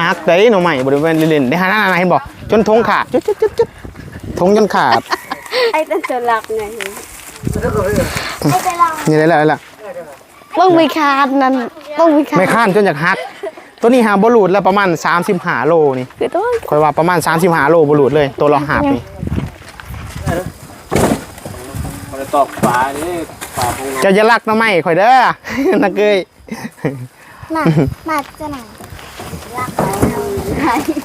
นักได้หน่อใหม่บริเวณเล่นๆได้หาหน้าไหนเห็นบอกจนทงขาดจุดจุดจุดจุดทงจนขาดไอ้ตั้งตัวหลักไงนี่ได้แล้วได้แล้วต้องมีคานนั่นต้องมีคานไม่ข้านจนอยากหัก ตัวนี้หาบอลูดแล้วประมาณ35โลนี่คือต้องคอยว่าประมาณ35โลบอลูดเลย ตัวเราหาบนี่มันจะตอกปลานี่ปลาพงเจะจะลักหน้อใหม่คอยเด้อนักเกยมามาจะไหน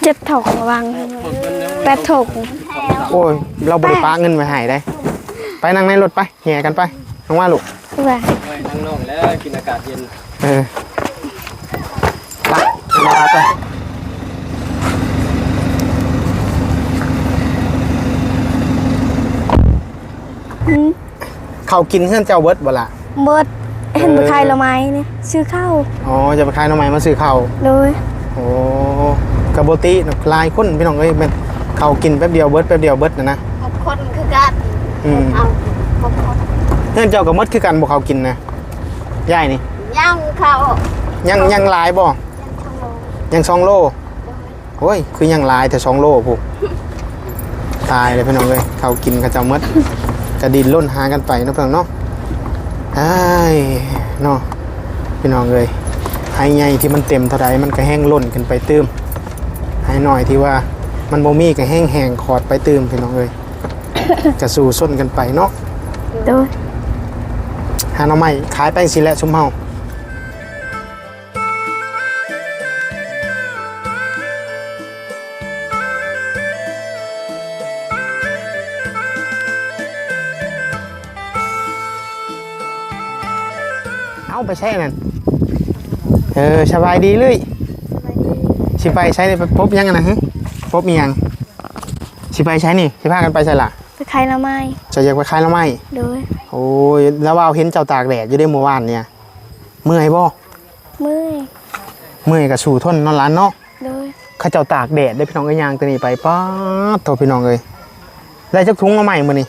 เจ็ดถกวางแปดถกโอ้ย เราบริปาเงินไว้ให้ได้ ไปนั่งในรถไปแห่กันไปน้องว่าลูกว่าไว้นั่งนอกแล้วกินอากาศเย็น เออไปมาไปเขากินเพื่อนเจ้าเบิร์ดบ่ละเบิดเห็นใครละไม้เนี่ยซื้อข้าวอ๋อจะไปขายหน้องใหม่มาซื้อเขาวเลยโอ้กระโบติน่ะลายคนพี่น้องเอ้ยเป็นเขากินแป๊บเดียวเบิร์ดแป๊บเดียวเบิร์ดนะนะหกคนคือกันอืมเอาหกคนเพื่อนเจ้ากับมดคือกันบ่เขากินนะย่ายนี่ย่างเขายังยังหลายบ่ยังสองโลโอ้ยคือยังหลายแต่สองโลผูกตายเลยพี่น้องเลยเขากินกระเจ้ามัดกระดินล่นหากันไปเนาะเพื่อนเนาะไอ้ายเนาะพี่น้องเลย ให้ใหญ่ที่มันเต็มเท่าไรมันก็แห้งล่นกันไปตื้มให้หน่อยที่ว่ามันบ่มีก็แห้งแหงขอดไปตื้มพี่น้องเลยจะสู่ส้นกันไปเนาะเลยหาหน่อไม้ขายไปสิแหละชุมเฮาเอาไปใช้อันนั่นเออสบายดีเลยสิไปใช้นี่ไปพบยังกันนะฮะพบมียังสิไปใช้นี่สิพากันไปใช่ละไปใครละไม้จะอยากไปขายแล้วไหมเลยโอ้ยแล้วว่าเห็นเจ้าตากแดดอยู่ได้เมื่อวานเนี่ยเมื่อยบ่เมื่อยเมื่อยกับสู่ทนนอนร้านเนาะเลยเข้าเจ้าตากแดดได้พี่น้องก็ยางตัวนี้ไปป๊าดโทพี่น้องเลยได้จักถุงมาใหม่มื้อนี้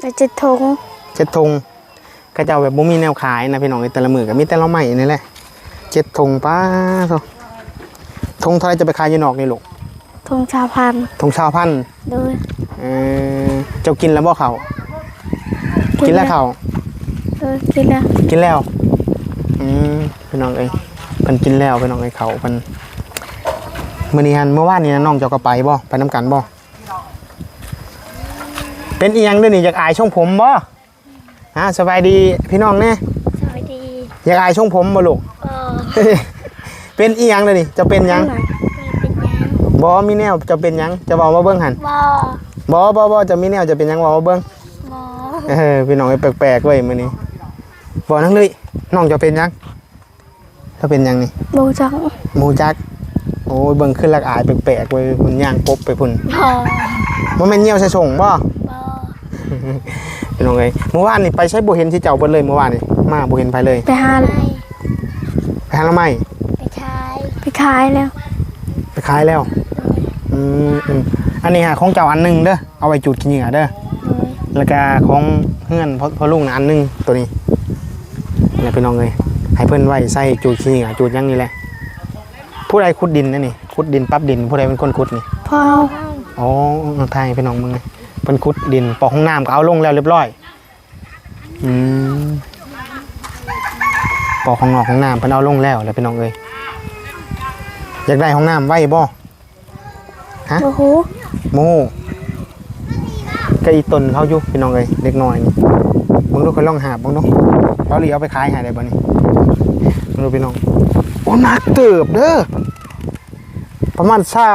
ไปเจ็ดถงเจ็ดถุงเข้าเจ้าแบบบ่มีแนวขายนะพี่น้องเอ้ยแต่ละมือก็มีแต่ละใหม่นี่แหละ เจ็ดถุงป้าโททงเท่าไรจะไปขายอยู่นอกนี่ลูกถงชาวพันธุ์ทงชาวพันธุ์เลยเออเจ้ากินแล้วบ่เขาวกินแล้วเขาวเลยกินแล้วกินแล้วอืมพี่น้องเอ้ยเพิ่นกินแล้วพี่น้องเอ้ยเขาเพิ่นมื้อนี้ฮันเมื่อวานนี้นะน้องเจ้าก็ไปบ่ไปนํกันบ่เป็นอีหยังเด้อนี่อยากอายช่องผมบ่ฮะสบายดีพี่น้องแน่สวัสดีอยากอายช่องผมบ่ลูกเออ เป็นอีหยังเด้อนี่จะเป็นหยังหน่อยเป็นยังบ่มีแนวจะเป็นหยังจะเว้ามาเบิ่งหั่นบ่บ่บ่บ่จะมีแนวจะเป็นหยังเว้ามาเบิ่งบ่เออพี่น้องเอ้ยแปลกๆเว้ยมื้อนี้บ่นั่งเลยน้องจะเป็นหยังจะเป็นหยังนี่โบจังหมูจักโอ้ยเบิ่งขึ้นลักอายแปลกๆเว้ยคุณย่างปบไปพุ่นบ่บ่แม่นเหี่ยวใส่ส่งบ่บ่พี่น้องเอ้ยเมื่อวานนี่ไปใช้บ่เห็นที่เจ้าเบิดเลยเมื่อวานนี่มาบ่เห็นไปเลย ไปหา ไปหาละไม้ไปขายไปขายแล้วไปขายแล้วอืมอืมอันนี้ฮะของเจ้าอันหนึงเด้อเอาไว้จุดกินเหงื่อเด้อเลยแล้วก็ของเพื่อนพ่อพ่อลุงนะอันหนึงตัวนี้นี่พี่น้องเอ้ยให้เพิ่นไว้ใส่จุดขี้เหงื่อจุดหยังนี่แหละ ผู้ใดขุดดินนั่นนี่ขุดดินปรั๊บดิน ผู้ใดเป็นคนขุดนี่ พ่ออ๋อเอาไทยพี่น้องมึงเลยเพิ่นขุดดินปอกห้องน้ำก็เอาลงแล้วเรียบร้อย อืม ปอกห้องนอกห้องน้ำเพิ่นเอาลงแล้วแล้วพี่น้องเอ้ยอยากได้ห้องน้ำไว้บ่โอ้โหโมก็อีตนเขาอยู่พี่น้องเอ้ยเล็กน้อยนี่มึงดูเขาลองหาบมึงดูเราหลีเอาไปขายใหายได้บ่นี่มึงดูพี่น้องโอ้หนักเติบเด้อประมาณเศร้า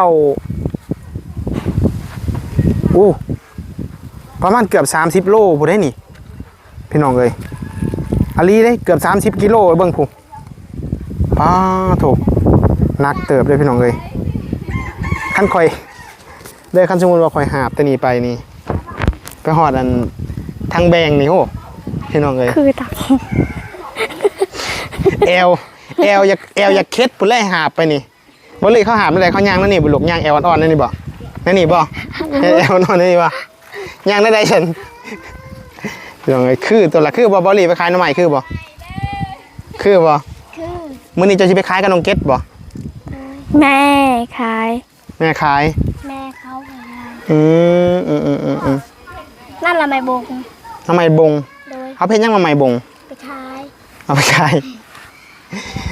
โอ้ประมาณเกือบ 30 โลผู้ได้นี่ พี่น้องเอ้ย อาลีได้เกือบ 30 กิโลเบิ่งผู้ป้าโถหนักเติบเลยพี่น้องเอ้ยขั้นคอยเด้คันสมมุติว่าคอยหาบแต่นี่ไปนี่ ไปหอดอันทางแบงนี่โอ้พี่น้องเอ้ยคือตักแอลแอลอยากแอลอยากเคล็ดปุ่นแล่หาบไปนี่บ่เลยเขาหาบนั่นแหละเขาย่างนั่นนี่บุลุกย่างแอลอ่อนๆนั่นนี่บ่นั่นนี่บ่แอลอ่อนๆนั่นนี่บ่ย่างได้ได้ฉัน พี่น้องเอ้ยคือตัวละคือบ่บ่หลีไปขายหน้ำใหม่คือบ่คือบ่คือมื้อนี้เจะสิไปขายกับน้องเก็ตบ่แม่ขาย แม่ขาย แม่เขาขายอืมอืมอืมอืมอืมนั่นละไม่บงทำไมบงโดยเขาเพ่นยังทำไมบง ไปขายเอาไปขาย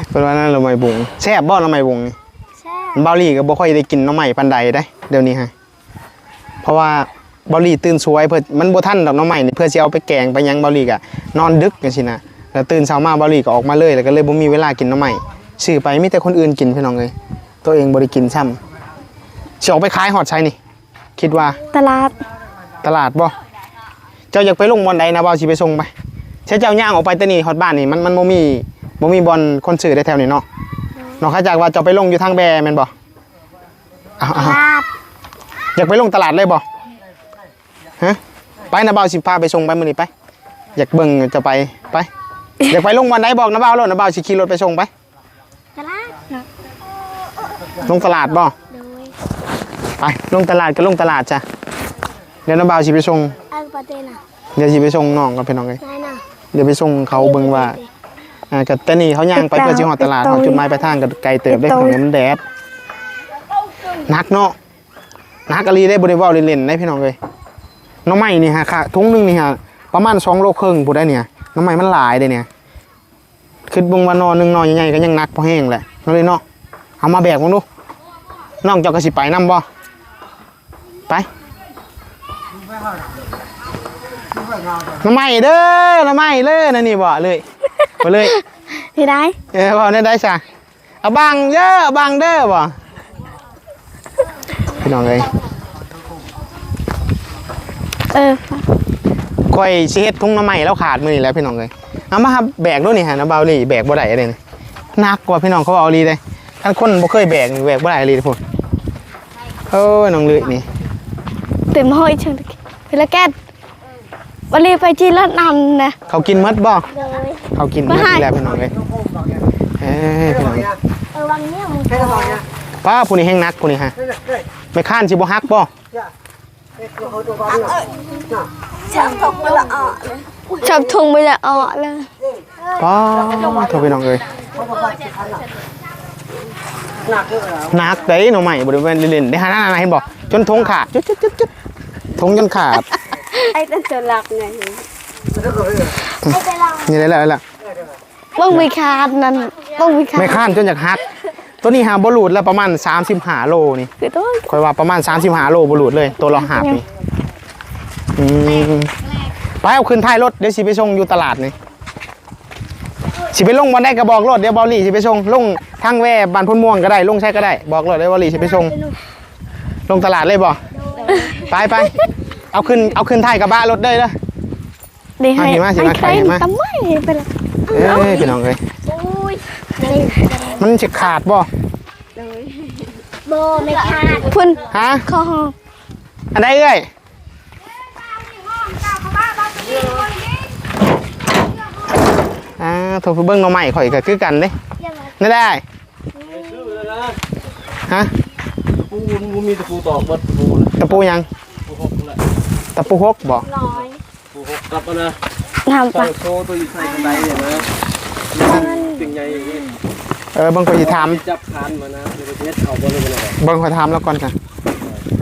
เป็นว่านั่นทำไมบงแซ่บบ่ทำไมบงนี่ใช่เบาหลี่ก็บ่ค่อยได้กินหน้ำใหม่ปันใดได้เดี๋ยวนี้ฮะเพราะว่าเบาหลี่ตื่นสวยเพื่อมันบ่ทันดอกหน้ำใหม่นี่เพื่อสิเอาไปแกงไปหยังเบาหลี่ก็นอนดึกจังซี่นะแล้วตื่นเช้ามาเบาหลี่ก็ออกมาเลยแล้วก็เลยบ่มีเวลากินหน้ำใหม่ซื้อไปมีแต่คนอื่นกินพี่น้องเลยตัวเองบ่ได้กินซ้ำสิออกไปขายฮอดใช้นี่ คิดว่าตลาดตลาดบ่เจ้าอยากไปลงบอลใดนะบ่าวสิไปส่งไปใช้เจ้าย่างออกไปแต่นี่ฮอดบ้านนี่มันมันบ่มีบ่มีบอลคนซื้อได้แถวนี้เนาะนอกจากว่าเจ้าไปลงอยู่ทางแบแม่นบ่อ้าวตอ้าวลาดอยากไปลงตลาดเลยบ่ ฮะไปนะบ่าวสิพาไปส่งไปมื้อนี้ไป อยากเบิ่งจะไปไป อยากไปลงบอลใดบอกนะบ่าวโลดนะบ่าวสิขี่รถไปส่งไปตลาดเนาะลงตลาดบ่โดยไปลงตลาดก็ลงตลาดจ้ะเดี๋ยวนะบ่าวสิไปส่งอันประเด็นอะเดี๋ยวสิไปส่งน้องกับพี่น้องเลยนายน่ะเดี๋ยวไปส่งเขาเบิ่งว่าอ่ากับแต่นี่เขาย่างไปเพื่อจิหอดตลาดหอดจุดหมายปลายทางกับไกลเติบได้ของมันแดดหนักเนาะหนักอะไรได้บริวารเล่นๆได้พี่น้องเลย น้องใหม่นี่ฮะค่ะทุงหนึงนี่ฮะประมาณสองโลครึ่งพูดได้เนี่ยน้องใหม่มันหลายเลยเนี่ยคือบงวันนอนหนึ่งนอนใหญ่ๆก็ยังหนักพอแห้งแหละนั่นเลยเนาะเอามาแบกมั้งดูน้องเจ้ากระสิไปนํบ่ไปน้องใหม่เด้อน้องใหม่เลยนั่นนี่บ่เลยบ่เลยที่ได้เออบอกได้ได้จ้ะเอาบังเด้อเอาบังเด้อบ่พี่น้องเลย เออค่อยสิเฮ็ดทุ่งหน้ำใหม่แล้วขาดมือนี่แหล้วพี่น้องเลยเอามาครับแบกด้วยนี่ฮะนะเบาลี่แบกบ่ได้เลยนี่หนักกว่าพี่น้องเขาเอาลีเลยท่านคนบ่เคยแบกนี่แบกบ่ได้เลยพุ่นเออน้องเลยนี่ เต็มห้อยเชิงตะกี้พิละแกนวันนี้ไปจีนแล้วนำนะเขากินมดบ่โดยเขากินมดนี่แหละพี่น้องเลยเอ้ยพี่น้องเออวันนี้มึงป้าผู้นี้แห้งนักผู้นี้ฮะไม่ข้านสิบ่ฮักบ่ ชอบทงไปละอ่อเลยชอบทงไปละอ่อเลยป้าโทรพี่น้องเลยหนักเด้หน่อใหม่บริเวณเล่นๆได้หาหน้าไหนเห็นบ่จนทงขาดจุดจุดจุดจุดทงจนขาดไอ้ตั้งแต่หลักไงนี่ได้แล้วได้แล้วมึงมีคาดนั่นมึงมีคาดไม่ข้านจนอยากหัก ตัวนี้หาบอลูดแล้วประมาณ35โลนี่คือตัวคอยว่าประมาณ35โลบอลูดเลย ตัวเราหาบนี่อืมไปเอาขึ้นท้ายรถเดี๋ยวสิไปส่งอยู่ตลาดนี่สิไปลงบอนได้ก็บอกรถเดี๋ยวบอลลี่สิไปส่งลงทางแว่บานพุ่นม่วงก็ได้ลงใช้ก็ได้ บอกรถเดี๋ยวบอลลี่สิไปส่งลงตลาดเลยบ่ไปไปเอาขึ้นเอาขึ้นท้ายกระบะรถได้เด้อดีให้มาสิมาใครใครมาทำไมไปละเอ้ยพี่น้องเอ้ยอุ้ย มันจะขาดบ่โบไม่คาดพุ่นฮะคอหออันใดเอ้ยอ่าโทรไปเบิ้งหน้องใหม่ข่อยก็คือกันเด้ไม่ได้ซื้อแล้วนะฮะตะปูมันมีตะปูตอกเบิดตะปูนะตะปูยังตะปูหกนั่นแหละตะปูฮกบ่ร้อยตะปูหกกลับมานะทำใส่ปะโซ่ตัวอยู่ใส่บันไดเนี่ยนะสิ่ง ใหญ่อย่างนี้เออบางคนสิถามจับคานมานะเดี๋ยวไปเทสเอาบอลเลยกันเลยบางคนถามแล้วก่อนจ้ะ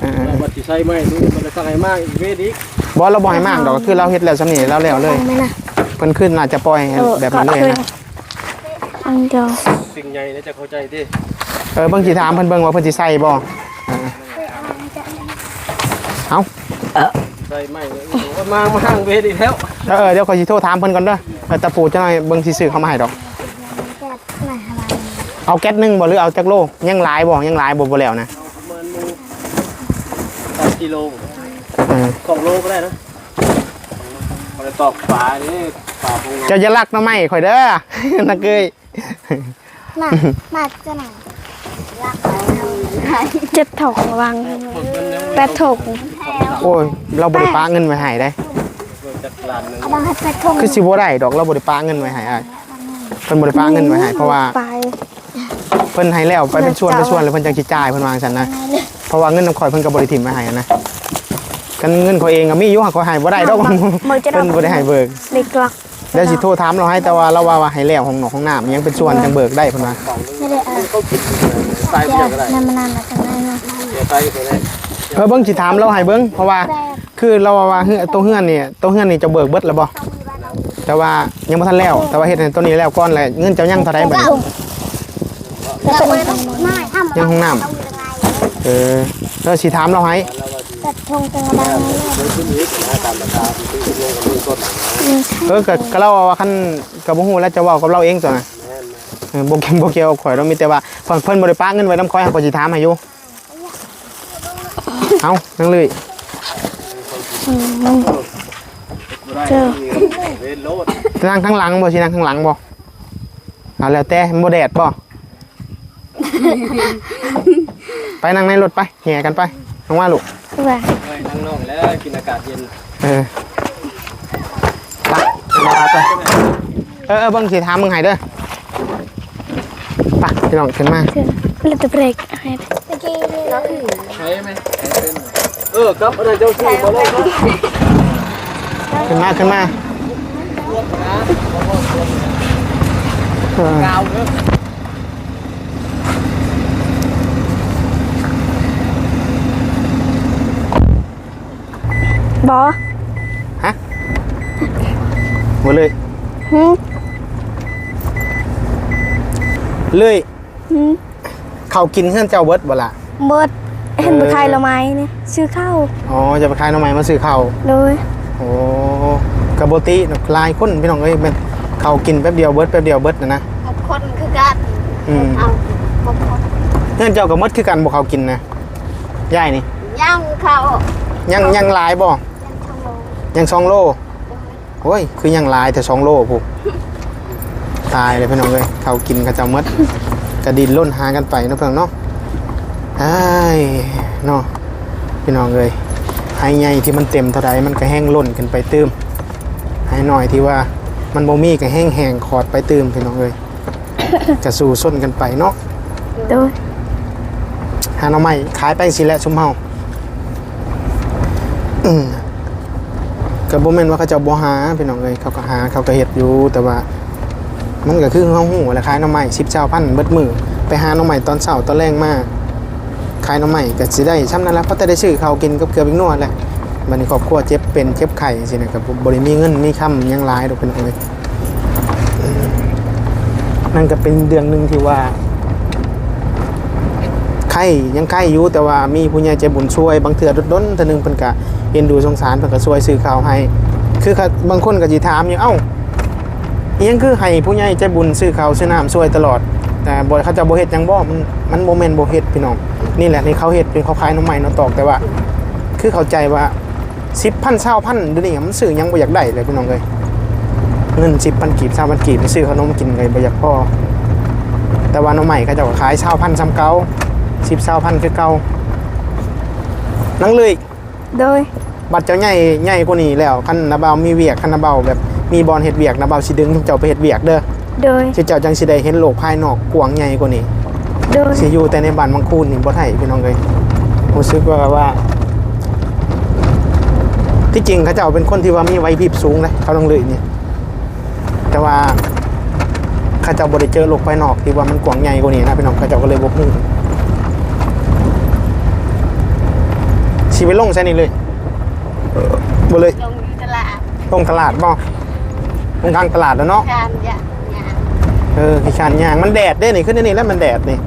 เออแล้วมันสิใส่ไหมดูมันจะใส่มากอีกเวทอีกๆบ่เราบ่ให้มากดอกคือเราเฮ็ดแล้วสำนี่เราแล้วเลยไม่นะเพิ่นขึ้นน่าจะปล่อยให้แบบนั้นเลยนะอันเดียวสิ่งใหญ่เนี่ยจะเข้าใจดิเออบางทีถามเพิ่นเบิ่งว่าเพิ่นสิใส่บ่เอ้าใส่ไหมเนี่ยโอ้โหมามาห้างเวทอีกแล้วเออเดี๋ยวขอยสิโทรถามเพิ่นก่อนเด้อเออตะปูจังหน่อยเบิ่งสิซื้อเข้ามาให้ดอก เอาแก๊สหนึงบ่หรือเอาจักโลยังหลายบ่ยังหลายบ่บ่แล้วนะประมาณหนึ่งสามกิโลเออสองโลก็ได้นะเอาไปตอกฝานี่ฝาพงเจ้าอย่าลักหน้ำไม้ข่อยเด้อ นักเกยมามาจะไหนเจ็ดถกวางแปดถกโอ้ยเราบ่ได้ปาเงินไว้ให้ได้จัดลานหนึ่งเอาบางให้แปดถกคือสิบ่ได้ดอกเราบ่ได้ปาเงินไว้ให้อ้ายเพิ่นบ่ได้ปาเงินไว้ให้เพราะว่า ไป เพิ่นให้แล้วไปเป็นส่วนเป็นส่วนแล้วเพิ่นจังสิจ่ายเพิ่นวาจังซั่นนะเพราะว่าเงินน้ำข่อยเพิ่นก็บ่ได้ถิ่มไว้ให้อะนะกันเงินข่อยเองก็มีอยู่หากข่อยให้บ่ได้ดอกมือจะดเพิ่นบ่ได้ให้เบิกเด็กลักเดี๋ยวสิโทรถามเราให้แต่ว่าเราว่าว่าให้แล้วห้องนอกห้องน้ำยังเป็นส่วนจังเบิกได้เพิ่นว่าไม่ได้เออไตเดียวก็ได้นั่นมันนานมาจากไหนเนาะเดี๋ยวไตก็ได้เออเบิ่งสิถามเราให้เบิ่งเพราะว่าคือเราว่าเฮือตัวเฮือนนี่ตัวเฮือนนี่จะเบิกเบิดแล้วบ่แต่ว่ายังบ่ทันแล้ว แต่ว่าเฮ็ดให้ตัวนี้แล้วก่อนแหละเงินเจ้ายังเท่าใดบัดนี้ แล้วเป็นยังยังห้องน้ำเออแล้วสิถามเราให้ตัดทงจังอะไรเดี๋ยวขึ้นอีกนะตามราคาที่ขึ้นลงกับมือต้นหนังนะเออก็ก็เราว่าคันก็บ่ฮู้แล้วจะเว้ากับเราเองตัวน่ะแม่นเออบ่เกี่ยวบ่เกี่ยวกับข่อยเรามีแต่ว่าเพิ่นเพิ่นบ่ได้ปาเงินไว้นำข่อยให้ข่อยสิถามให้อยู่เอ้านั่งเลยบ่ได้เว้นโลดนั่งข้างหลังบ่สินั่งข้างหลังบ่เอาแล้วแต่บ่แดดบ่ ไปนั่งในรถไปแห่กันไปลงมาลูกว่าเฮ้ยนั่งนอกแล้วกินอากาศเย็นเออไปมาครับไปเออเออเบิ่งสิถามมึงให้เด้อไปพี่น้องขึ้นมาเชื่อแล้วจะเบรกให้ใช่ไหมเออครับอันนั้นเจ้าชื่อบ่เลยครับขึ้นมาขึ้นมาเออ กาวเด้อบอหมดเลยหืมเลยหืมเขากินเฮือนเจ้าเบิดบ่ล่ะเบิดเห็นบุใครละไหมเนี่ยซื้อข้าวอ๋อจะไปขายหน้องใหม่มาซื้อข้าวเลยโอ้กระโบตินลายคนพี่น้องเอ้ยเป็นเขากินแป๊บเดียวเบิดแป๊บเดียวเบิดนะนะบางคนคือกันอืมเอาบางคนเฮือนเจ้าก็หมดคือกันบ่เขากินนะยายนี่ย่างเขายังยังหลายบ่ ย่างช่องโลยังสองโลโอ้ย คือยังหลายแต่สองโลพุตายเลยพี่น้องเอ้ยเขากินกระเจ้าหมดกระดินล้นหากันไปเนาะเพื่อนเนาะไอ้ายเนาะพี่น้องเอ้ยให้ใหญ่ที่มันเต็มเท่าใดมันก็แห้งล้นขึ้นไปตื้มให้หน่อยที่ว่ามันบ่มีก็แห้งแห้งขอดไปตื้มพี่น้องเอ้ยกระสู่ส้นกันไปเนาะโดยหาหน่อไม้ขายไปสิแหละชุมเฮาอืม ก็บ่แม่นว่าเขาจะบ่หาพี่น้องเอ้ยเขาก็หาเขาก็เฮ็ดอยู่แต่ว่า มันก็คือเฮาฮู้แหละขายหน่อไม้10เจ้าพันเบิดมื้อไปหาหน่อไม้ตอนเช้าตอนแรงมาขายหน่อไม้ก็สิได้ช่ำนั้นและเพราะแต่ได้ซื้อเขากินกับเกลือพริกนวดแหละบันี้ครอบครัวเจ็บเป็นเจ็บไข้สินะก็บ่บ่ได้มีเงินมีคำหยังหลายดอกพี่น้องเอ้ยนั่นก็เป็นเรื่องหนึงที่ว่าไข่ยังไข่อยู่แต่ว่ามีผู้ใหญ่ใจบุญช่วย บางเถื่อดดนเทื่อหนึงเพิ่นก็ เอ็นดูสงสารเพิ่นก็ช่วยซื้อข้าวให้ คือเขาบางคนก็สิถามอยู่เอ้าอิหยังคือให้ผู้ใหญ่ใจบุญซื้อข้าวซื้อน้ำช่วยตลอด แต่บ่เขาจะบ่เฮ็ดหยังบ่มันมันบ่แม่นบ่เฮ็ดพี่น้องนี่แหละที่เขาเฮ็ดเป็นเขาขายน้ำใหม่นาะตอกแต่ว่า คือเข้าใจว่า10,000 20,000เดี๋ยวนี้มันซื้อหยังบ่อยากได้เลยพี่น้องเอ้ยเงิน10,000กีบ20,000กีบซื้อขนมกินเลยบ่อยากพอแต่ว่าน้ำใหม่เขาจะขาย20,000ซ้ำเก่าสิบสาพันคือเก่านั่งเลย โดยบัตรเจ้าใหญ่ใหญ่กว่านี้แล้วคันนาเบามีเวียกคันนาเบาแบบมีบอลเฮ็ดเวียกนาเบาสิดึงทุกเจ้าไปเฮ็ดเวียกเด้อโดยสิเจ้าจังสิได้เห็นโลกภายนอกกว้างใหญ่กว่านี้โดยสิอยู่แต่ในบ้านบางคูนนี่บ่ได้พี่น้องเอ้ยรู้สึกว่าว่า ที่จริงเขาเจ้าเป็นคนที่ว่ามีไหวพริบสูงนะเขาต้องเลยนี่แต่ว่าเขาเจ้าบ่ได้เจอโลกภายนอกที่ว่ามันกว้างใหญ่กว่านี้นะพี่น้องเขาเจ้าก็เลยบ่ฮู้ สิไปลงใช่นี่เลยบ่เลยลงอยู่ตลาดลงตลาดบ่ลงกลางตลาดแล้วเนาะการยะยะเออขี้ขานยางมันแดดเด้นี่ขึ้นได้นี่แล้วมันแดดนี่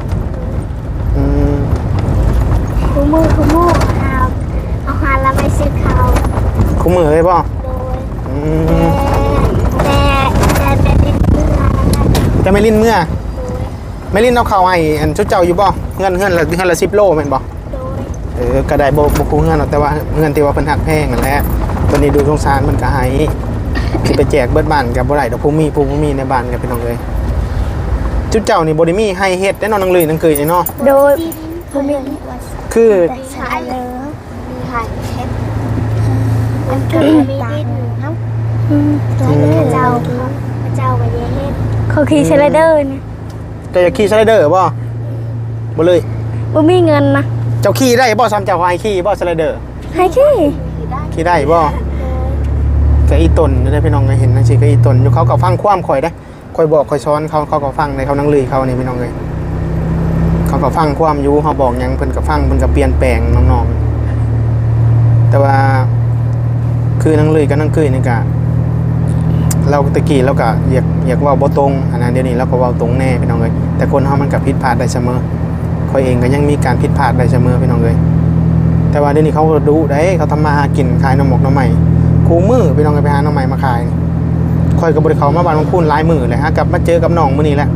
อืมคูมือคูมือเอาเอาหาแล้วไม่ซื้อเขาคุ้มมือเลยบ่โดยอืมแต่แต่แต่เป็นเพื่อนจะไม่ลิ้นเมื่อไม่ลิ้นเอาเข้าให้อันเจ้าเจ้าอยู่บ่เงินเงินละเงินละ10โลแม่นบ่โดย เออก็ได้บ่บ่คูเงินหรอกแต่ว่าเงินที่ว่าเพิ่นหักแพงนั่นแหละตัวนี้ดูสงสารมันก็ให้สิไปแจกเบิดบ้านกับบ่ได้ดอกผู้มีผู้บ่มีในบ้านกับพี่น้องเอ้ยจุดเจ้านี่บ่ได้มีให้เฮ็ดแน่นอนนังเลยนังเคยนี่เนาะโดยคูมีคือใช่เลยมีหายเช็ดมันคือมีดินเนาะอืมพระเจ้าพระเจ้าไปเย็นเขาขี่สไลเดอร์เนี่ยจะอยากขี่สไลเดอร์บ่บ่เลยบ่มีเงินนะ เจ้าขี่ได้บ่ซ้ำเจ้าให้ขี่บ่สไลเดอร์ให้ขี่ขี่ได้บ่ก็อีตนได้พี่น้องก็เห็นจังซี่ก็อีตนอยู่เขาก็ฟังความข่อยได้ข่อยบอกข่อยสอนเขาเขาก็ฟังในเขานั่งลือเขานี่พี่น้องเอ้ยเขาเขาก็ฟังความอยู่เขาบอกหยังเพิ่นก็ฟังเพิ่นก็เปลี่ยนแปลงน้องๆแต่ว่าคือนางเลยกับนางเกยนี่ก็เราตะกี้เราก็อยากอยากเว่าบ่ตรงอันนั้นเดี๋ยวนี้เราก็เว้าตรงแน่พี่น้องเอ้ยแต่คนเฮามันก็ผิดพลาดได้เสมอข่ อยเองก็ยังมีการผิดพลาดได้เสมอพี่น้องเอ้ยแต่ว่าเดี๋ยวนี้เขาก็ดูได้เขาทำมาหากินขายน้ำหมกน้ำใหม่คูมือพี่น้องไปหาน้ำใหม่มาขายข่อยก็บ่ได้เขามาบานของคุณลายมือเลยฮะกลับมาเจอกับน้องมื้อนี้แหละ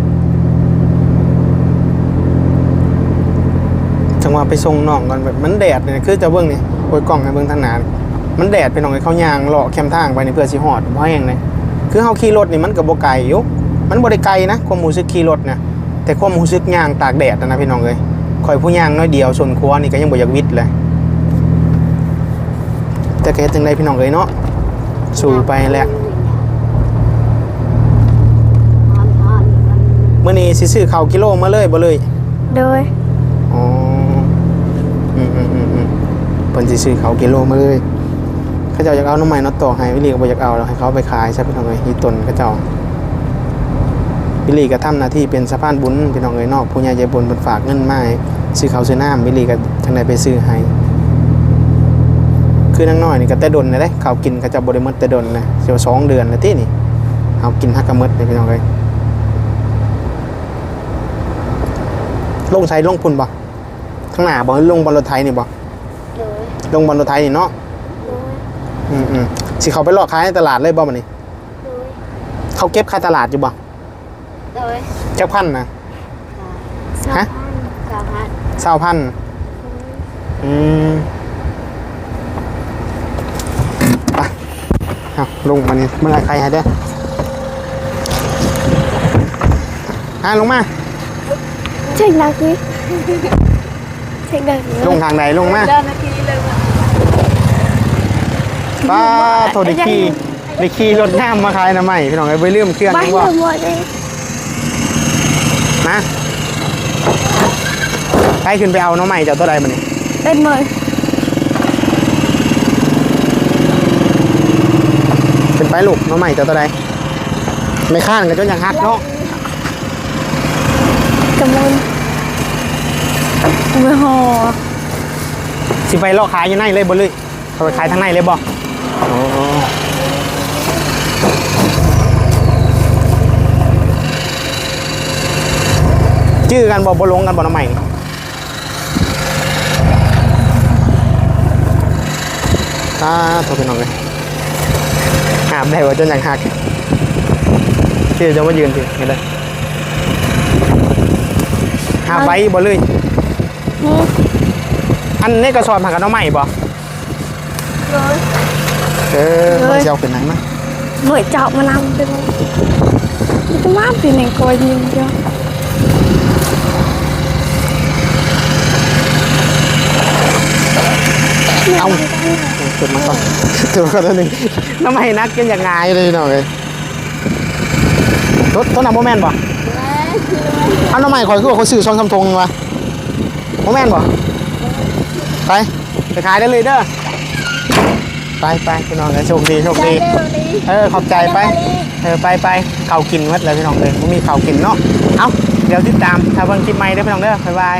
จังหวะไปส่งน้องก่อนแบบมันแดดเนี่ยคือจะเบิ่งนี่โอยกล้องให้เบิ่งทางนานมันแดดไปน้องให้เขายางเลาะแคมทางไปในเพื่อสิฮอดบ่แห้งเลยคือเฮาขี่รถนี่มันก็บ่ไกลอยู่มันบ่ได้ไกลนะความรู้สึกขี่รถนะ แต่ความรู้สึกย่างตากแดดนะนะพี่น้องเอ้ยข่อยผู้ย่างน้อยเดียวส่วนครัวนี่ก็ยังบ่อยากวิดเลยแต่ก็เฮ็ดจังไดพี่น้องเอ้ยเนาะสู่ไปแหละมื้อนี้สิซื้อข้าวกิโลมาเลยบ่เลยโดยอ๋ออืมอืมอืมอืมเพิ่นสิซื้อเขากิโลมาเลยเขาเจ้าอยากเอาน้ำใหม่น็อตต่อให้วิลลี่ก็บ่อยากเอาแล้วให้เขาเอาไปขายใช่พี่น้องเอ้ยที่ตนเขาเจ้า วิลลี่ก็ทำหน้าที่เป็นสะพานบุญพี่น้องเอ้ยนอกผู้ใหญ่ใจบุญเพิ่นฝากเงินมาให้ซื้อเขาวซื้อน้ำวิลลี่ก็จังไดไปซื้อให้คือนางน้อยนี่ก็แต่ดนนะเด้เขาวกินเขาเจะบ่ได้หมดแต่ดนนะเสียวสองเดือนแล้วตินี่เอากินฮักกะหมดเลยพี่น้องเอ้ยลงใช้ลงพุ่นบ่ข้างหน้าบอกให้ลงบอลรถไทยนี่บอกโดยลงบอลรถไทยนี่เนาะโดยอืมอืมสิเขาไปหลอกขายในตลาดเลยบ่มันนี่โดยเขาเก็บค่าตลาดอยู่บ่ โดยเจ้าพันนะ ฮะ สามพันเศร้าพันอืมไปเอาลงมานี่เมื่อไหรใครให้เด้ออะลงมา เช็คดักนี่เช็คดักนี่ลงทางไหนลงมาเดินนาทีนี้เลยป้าโทษดิคีดิคีรถน้ำมาขายนะใหม่พี่น้องไอ้ยไปลืมเครื่องไม่ยังหมบ่ดหมดเลย มา ไปขึ้นไปเอาน้องใหม่เจ้าตัวใดมันนี่เป็นหมดขึ้นไปลูกน้องใหม่เจ้าตัวใดไม่ข้านกันจนอย่างฮักเนาะกำลังมือห่อสิไปลอกขายอยู่ในเลยบ่เลยเขาไปขายทางในเลยบ่โอ้ชื่อกันบ่บ่ลงกันบ่น้องใหม่ นี่อ่าโทษพี่น้องเลยหาบได้ว่าจนอย่างฮักที่จะมายืนสิเห็นเลยหาบไว้บ่เลยนี่อันนี้กระสอบผักกับน้องใหม่บ่โดยเออมันจะเอาขึ้นไหนมาเหมือนเจาะมานำไปเลยมันจะมาปีไหนกอยยิงเดียวเอา ขึ้นมาก่อนขึ้นมาก่อนตัวหนึงน้องใหม่นักกินอย่างงายเลยหน่อยรถต้นน้ำโมแมนบ่เอาน้องใหม่คอยคือว่าเขาซื้อช่องทำทงวะโมแมนบ่ไปไปขายได้เลยเด้อไปไปพี่น้องเลยโชคดีโชคดีเออขอบใจไปเออไปไปเข่ากินวัดเลยพี่น้องเลยไม่มีเข่ากินเนาะเอ้าเดี๋ยวติดตามถ้าเบิ่งคลิปใหม่เด้พี่น้องเด้อบ๊ายบาย